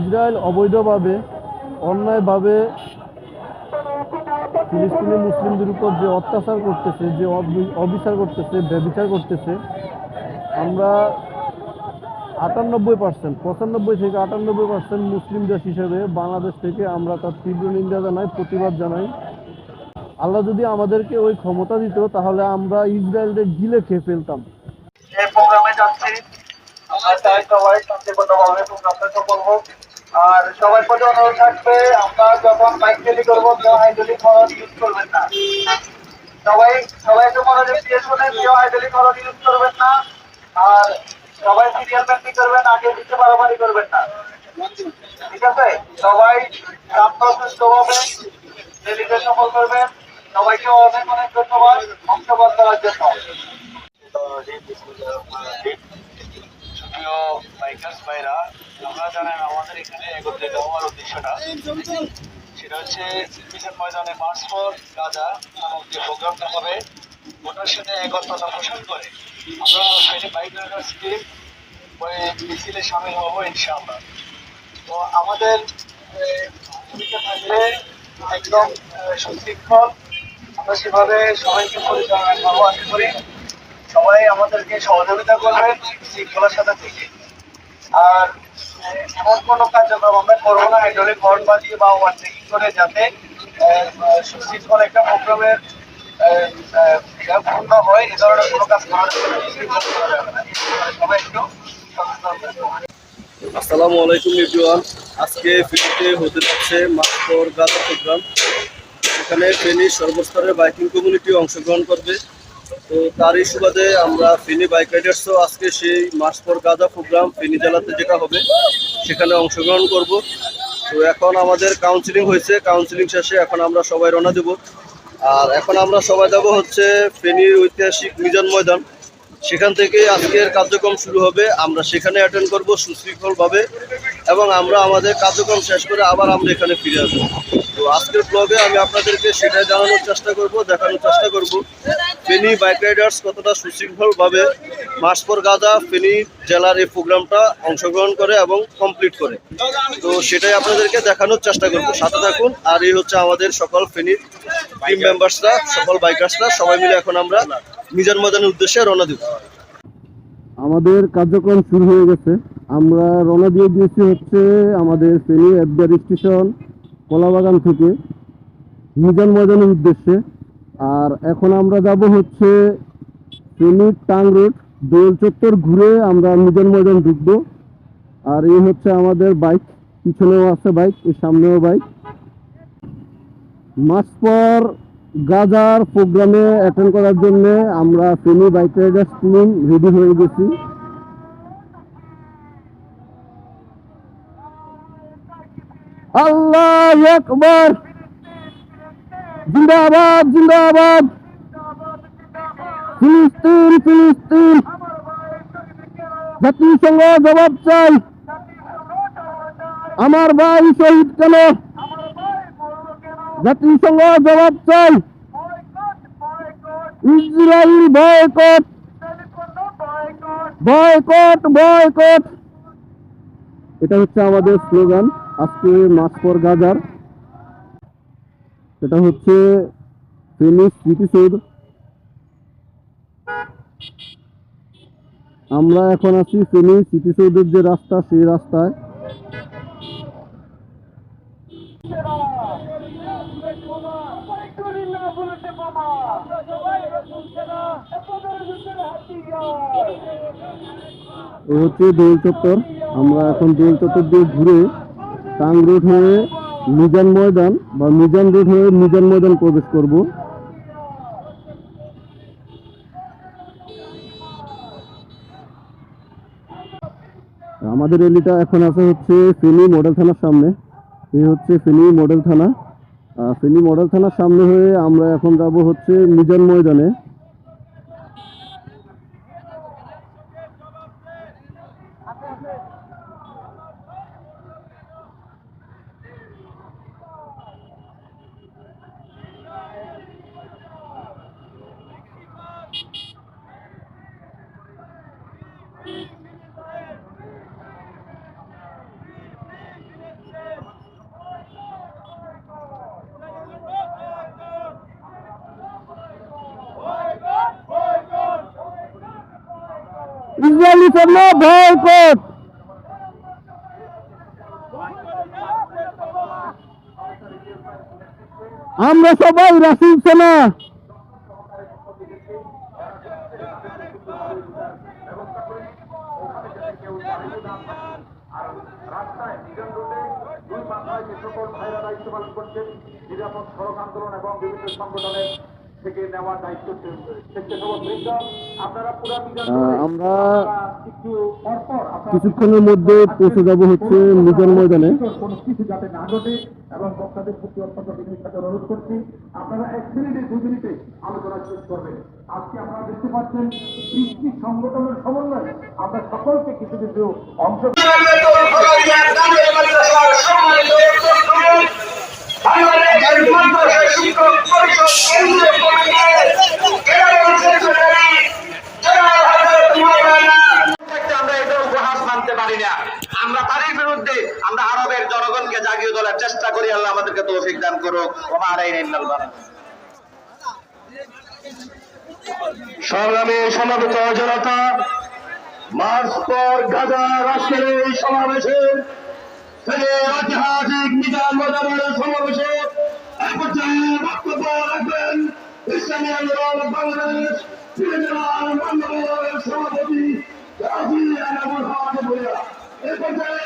Israel অবৈধভাবে, অন্যায়ভাবে ফিলিস্তিনি মুসলিমদের উপর যে অত্যাচার করতেছে, যে অবিচার করতেছে, ব্যবিচার করতেছে, আমরা আটানব্বই পার্সেন্ট, পঁচানব্বই থেকে আটানব্বই পার্সেন্ট মুসলিম দেশ হিসেবে বাংলাদেশ থেকে আমরা তার তীব্র নিন্দা জানাই, প্রতিবাদ জানাই। আল্লাহ যদি আমাদেরকে ওই ক্ষমতা দিত, তাহলে আমরা ইসরায়েলদের গিলে খেয়ে ফেলতাম। আমরা চাই সবাই শান্তিপূর্ণভাবে সফল হোক। আর সবার প্রতি অনুরোধ থাকবে। আমরা যখন বাইক রেলি করব হাইড্রোলিক খরচ ইউজ করবেন না। সবাই সবাই একটু মনোযোগ দিয়ে শুনে কেউ হাইড্রোলিক খরচ ইউজ করবেন না। আর সবাই সিরিয়াল ব্যাংকিং করবেন, আগে দিতে বাড়াবাড়ি করবেন না। ঠিক আছে? সবাই শান্তশিষ্টভাবে রেলিতে সফল করবেন। সবাইকে অনেক অনেক ধন্যবাদ। অংশগ্রহণ করার জন্য। প্রিয় বাইকার্স ভাইরা আপনারা জানেন আমাদের এখানে একত্রিত হওয়ার উদ্দেশ্যটা, সেটা হচ্ছে মিশন ময়দানে মার্চ গাজা নামক যে প্রোগ্রামটা হবে, ওটার সাথে একত্রতা পোষণ করে আমরা সেটা বাইক রাইডার্স মিছিলে সামিল হব ইনশাআল্লাহ। তো আমাদের ভূমিকা থাকবে একদম সুশৃঙ্খল, আমরা সেভাবে সবাইকে পরিচালনা করব, আশা করি সবাই আমাদেরকে সহযোগিতা করবেন, শৃঙ্খলার সাথে থেকে। আর এমন কোনো কার্যক্রম আমরা করব না হাইড্রোলিক হর্ন বাজিয়ে বা ওভারটেকিং করে যাতে সুশৃঙ্খল একটা প্রোগ্রামের পূর্ণ হয়, এ ধরনের কোনো কাজ করা শৃঙ্খল। সবাই একটু আসসালামু আলাইকুম এভরিওয়ান আজকে ফিলিতে হতে যাচ্ছে মাস্কর গাজা প্রোগ্রাম। এখানে ফেনী সর্বস্তরের বাইকিং কমিউনিটি অংশগ্রহণ করবে। তো তারই সুবাদে আমরা ফেনী বাইক রাইডার্সও আজকে সেই মাস্কর গাজা প্রোগ্রাম ফেনী জেলাতে যেটা হবে, সেখানে অংশগ্রহণ করব। তো এখন আমাদের কাউন্সিলিং হয়েছে কাউন্সিলিং শেষে এখন আমরা সবাই রওনা দেব। আর এখন আমরা সবাই যাব হচ্ছে ফেনীর ঐতিহাসিক মিজান ময়দান। সেখান থেকে আজকের কার্যক্রম শুরু হবে, আমরা সেখানে অ্যাটেন্ড করব সুশৃঙ্খলভাবে। এবং আমরা আমাদের কার্যক্রম শেষ করে আবার আমরা এখানে ফিরে আসব। তো আজকের ব্লগে আমি আপনাদেরকে সেটাই জানানোর চেষ্টা করব, দেখানোর চেষ্টা করব। ফেনি বাইক রাইডার্স কতটা সুশৃঙ্খলভাবে মাসপর গাজা ফেনি জেলার এই প্রোগ্রামটা অংশগ্রহণ করে এবং কমপ্লিট করে। তো সেটাই আপনাদেরকে দেখানোর চেষ্টা করব। সাথে থাকুন, আর এই হচ্ছে আমাদের সকল ফেনীর টিম মেম্বার্সরা সকল বাইকার্সরা সবাই মিলে এখন আমরা মিজান ময়দানের উদ্দেশ্যে রওনা দিব। আমাদের কার্যক্রম শুরু হয়ে গেছে। আমরা রওনা দিয়ে দিয়েছি হচ্ছে আমাদের ফেনী এফবিআর স্টেশন, কলাবাগান থেকে। মিজান ময়দানের উদ্দেশ্যে। আর এখন আমরা যাব হচ্ছে ফেনী টাং রোড, দোল চত্বর ঘুরে আমরা মিজান ময়দান ঢুকবো। আর এই হচ্ছে আমাদের বাইক, পিছনেও আছে বাইক, এর সামনেও বাইক। মাস পর গাজার প্রোগ্রামে অ্যাটেন্ড করার জন্য আমরা Feni bike riders team ready হয়ে গেছি। আল্লাহ আকবর। জিন্দাবাদ জিন্দাবাদ। ফিলিস্তিন ফিলিস্তিন। জাতিসংঘ জবাব চাই। আমার ভাই শহীদ কেন? জাতিসংঘ জবাব চাই। Israel boycott. Boycott boycott. এটা হচ্ছে আমাদের স্লোগান। আজকে মাস পর গাজার। এটা হচ্ছে আমরা এখন আছি ফেনী স্মৃতিসৌধের যে রাস্তা, সেই রাস্তায়। হচ্ছে দোল চত্বর। আমরা এখন দোল চত্বর দিয়ে ঘুরে টাং রুট হয়ে মিজান ময়দান বা মিজান রুট হয়ে মিজান ময়দান প্রবেশ করব। আমাদের এলিটা এখন আছে হচ্ছে ফেনি মডেল থানার সামনে। এই হচ্ছে ফেনি মডেল থানা। ফেনি মডেল থানার সামনে হয়ে আমরা এখন যাব হচ্ছে মিজান ময়দানে। সেনা বয়কট আমরা সবাই রাসিদ সেনা। রাস্তায় নিজাম রোডে দুই মাথায় যে সকল ভাইরা দায়িত্ব পালন করছেন। নিরাপদ সড়ক আন্দোলন এবং বিভিন্ন সংগঠনের থেকে নেওয়ার দায়িত্ব আপনারা পুরা আমরা কিছুক্ষণের মধ্যে পৌঁছে যাব হচ্ছে মিজান ময়দানে কিছু যাতে না ঘটে এবং বক্তাদের প্রতি অত্যন্ত বিনয়ের সাথে অনুরোধ করছি আপনারা এক মিনিটে দুই মিনিটে আলোচনা শেষ করবেন। আজকে আপনারা দেখতে পাচ্ছেন সংগঠনের সমন্বয়ে আমরা সকলকে কিছু কিছু অংশ আমরা এটা উপহাস মানতে পারি না আমরা তারই বিরুদ্ধে আমরা আরবের জনগণকে জাগিয়ে তোলার চেষ্টা করি আল্লাহ আমাদেরকে তৌফিক দান করুক ওমা আলাইনা ইল্লাল বালাগ। সংগ্রামী সমাবেত জনতা মার্চ পর গাজা রাষ্ট্রের এই সমাবেশে থেকে ঐতিহাসিক মিজান মজারের সমাবেশে এক বক্তব্য রাখবেন ইসলামী আন্দোলন বাংলাদেশ সভাপতি কাজী পর্যায়ে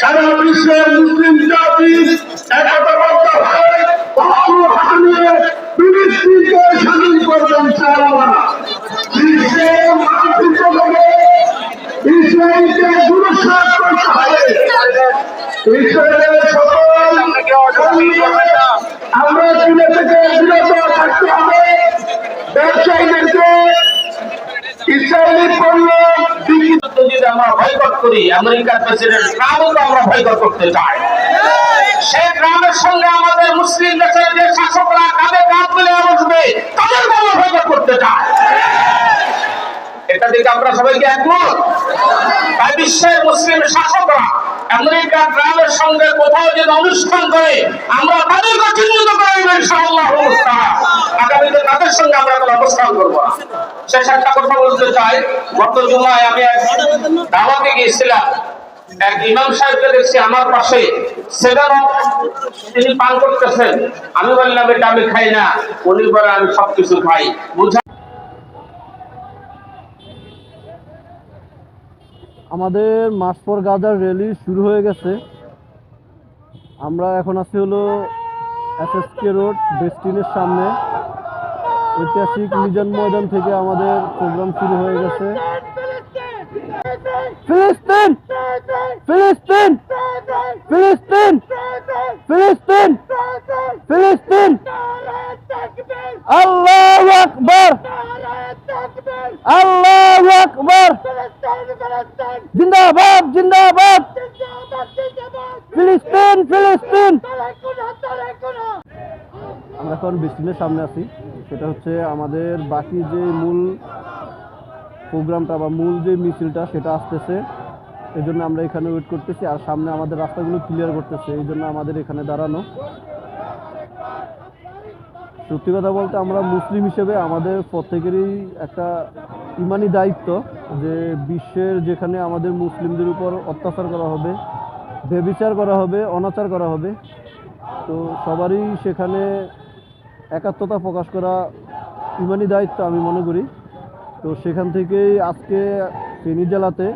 সারা স্বাধীন করবেন ইনশাআল্লাহ বিশ্বের মানচিত্র থেকে ইসরায়েলকে হবে ইসরায়েলের সকল আমরা চুলে থেকে বিরত থাকতে হবে ব্যবসায়ীদেরকে ইসরায়েলি পণ্য বিক্রি যদি আমরা বয়কট করি আমেরিকার প্রেসিডেন্ট ট্রাম্পকে আমরা বয়কট করতে চাই। সেই ট্রাম্পের সঙ্গে আমাদের মুসলিম দেশের যে শাসকরা কাঁধে কাঁধ মিলে বসবে তাদেরকে আমরা বয়কট করতে চাই। এটা দেখে আমরা সবাইকে একমত। তাই বিশ্বের মুসলিম শাসকরা আমেরিকা সঙ্গে কোথাও যদি অনুষ্ঠান করে, আমরা তাদেরকে চিহ্নিত করে ইনশাআল্লাহ। আগামীতে তাদের সঙ্গে আমরা কোনো অবস্থান না। একটা কথা বলতে চাই। গত জুমায় আমি এক দাওয়াতে গিয়েছিলাম। এক ইমাম সাহেবকে দেখছি আমার পাশে। সেখানে তিনি পান করতেছেন। আমি বললাম, এটা আমি খাই না। উনি বলে আমি সবকিছু খাই। বুঝা আমাদের মাসপর গাজার র্যালি শুরু হয়ে গেছে। আমরা এখন আছি হলো এসএসকে রোড বেস্টিনের সামনে। ঐতিহাসিক মিজান ময়দান থেকে আমাদের প্রোগ্রাম শুরু হয়ে গেছে। ফিলিস্তিন! ফিলিস্তিন! ফিলিস্তিন! ফিলিস্তিন! ফিলিস্তিন! আল্লাহু আকবার! আল্লাহু আকবার! জিন্দাবাদ জিন্দাবাদ ফিলিস্তিন ফিলিস্তিন আমরা এখন বিস্টিনের সামনে আছি। সেটা হচ্ছে আমাদের বাকি যে মূল প্রোগ্রামটা বা মূল যে মিছিলটা সেটা আসতেছে। এই জন্য আমরা এখানে ওয়েট করতেছি আর সামনে আমাদের রাস্তাগুলো ক্লিয়ার করতেছে। এই জন্য আমাদের এখানে দাঁড়ানো। সত্যি কথা বলতে আমরা মুসলিম হিসেবে আমাদের প্রত্যেকেরই একটা ইমানি দায়িত্ব যে বিশ্বের যেখানে আমাদের মুসলিমদের উপর অত্যাচার করা হবে, বেবিচার করা হবে, অনাচার করা হবে, তো সবারই সেখানে একাত্মতা প্রকাশ করা ইমানি দায়িত্ব আমি মনে করি। তো সেখান থেকেই আজকে ফেনী জেলাতে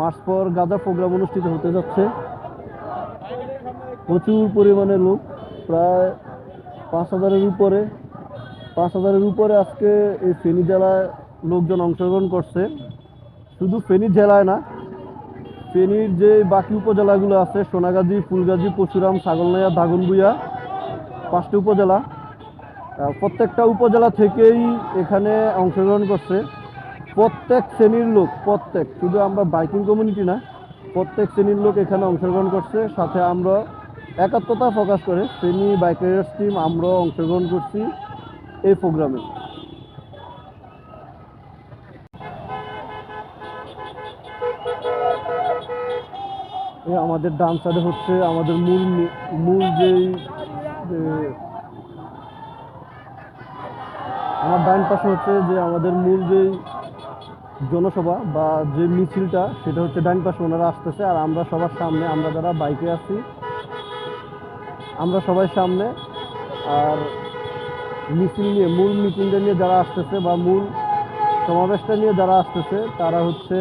মাস পর গাঁজা প্রোগ্রাম অনুষ্ঠিত হতে যাচ্ছে। প্রচুর পরিমাণে লোক, প্রায় পাঁচ হাজারের উপরে, পাঁচ হাজারের উপরে আজকে এই ফেনী জেলায় লোকজন অংশগ্রহণ করছে। শুধু ফেনী জেলায় না, ফেনীর যে বাকি উপজেলাগুলো আছে, সোনাগাজী, ফুলগাজী, পশুরাম, ছাগলনাইয়া দাগনবুইয়া পাঁচটি উপজেলা প্রত্যেকটা উপজেলা থেকেই এখানে অংশগ্রহণ করছে। প্রত্যেক শ্রেণির লোক, প্রত্যেক, শুধু আমরা বাইকিং কমিউনিটি না, প্রত্যেক শ্রেণির লোক এখানে অংশগ্রহণ করছে। সাথে আমরা একাত্মতা প্রকাশ করে শ্রেণি বাইক রাইডার্স টিম আমরাও অংশগ্রহণ করছি এই প্রোগ্রামে। আমাদের ডান সাইডে হচ্ছে আমাদের মূল মূল যেই আমার ডান পাশে হচ্ছে যে আমাদের মূল যেই জনসভা বা যে মিছিলটা, সেটা হচ্ছে ডান পাশে ওনারা আসতেছে আর আমরা সবার সামনে, আমরা যারা বাইকে আছি, আমরা সবাই সামনে আর মিছিল নিয়ে, মূল মিটিংটা নিয়ে যারা আসতেছে বা মূল সমাবেশটা নিয়ে যারা আসতেছে, তারা হচ্ছে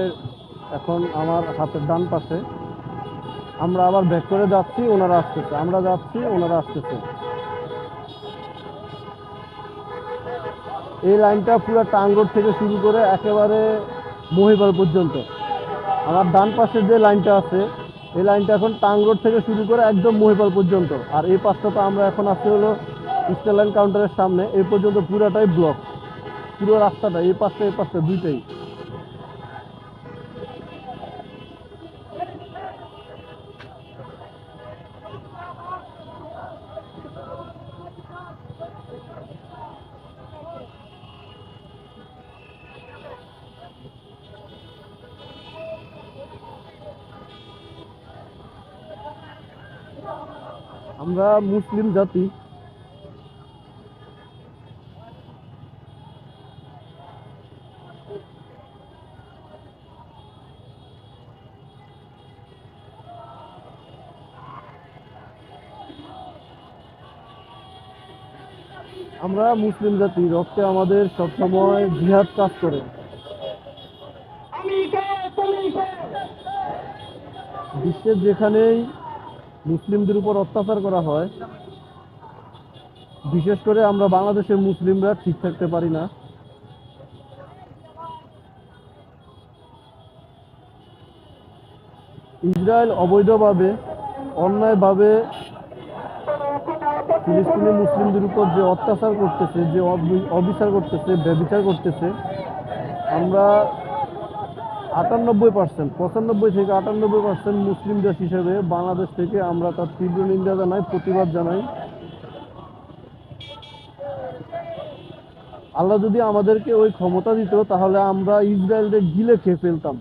এখন আমার হাতের ডান পাশে আমরা আবার ব্যাক করে যাচ্ছি, ওনারা আসতেছে। আমরা যাচ্ছি, ওনারা আসতেছে। এই লাইনটা পুরো টাঙ্গর থেকে শুরু করে একেবারে মহিপাল পর্যন্ত। আমার ডান পাশে যে লাইনটা আছে, এই লাইনটা এখন টাঙ্গর থেকে শুরু করে একদম মহিপাল পর্যন্ত। আর এই পাশটা তো আমরা এখন আসতে হলো স্টার লাইন কাউন্টারের সামনে। এই পর্যন্ত পুরোটাই ব্লক। পুরো রাস্তাটা এই পাশটা এই পাশটা দুইটাই। মুসলিম জাতি। আমরা মুসলিম জাতি রক্তে আমাদের সবসময় জিহাদ কাজ করে। বিশ্বের যেখানেই মুসলিমদের উপর অত্যাচার করা হয়। বিশেষ করে আমরা বাংলাদেশের মুসলিমরা ঠিক থাকতে পারি না। ইসরায়েল অবৈধভাবে, অন্যায়ভাবে ফিলিস্তিনি মুসলিমদের উপর যে অত্যাচার করতেছে, যে অবিচার করতেছে, ব্যবিচার করতেছে, আমরা আটানব্বই পার্সেন্ট পঁচানব্বই থেকে আটানব্বই পার্সেন্ট মুসলিম দেশ হিসেবে বাংলাদেশ থেকে আমরা তার তীব্র নিন্দা জানাই, প্রতিবাদ জানাই। আল্লাহ যদি আমাদেরকে ওই ক্ষমতা দিত, তাহলে আমরা ইসরায়েলদের গিলে খেয়ে ফেলতাম।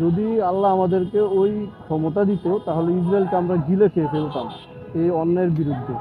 যদি আল্লাহ আমাদেরকে ওই ক্ষমতা দিত, তাহলে ইসরায়েলকে আমরা গিলে খেয়ে ফেলতাম এই অন্যায়ের বিরুদ্ধে।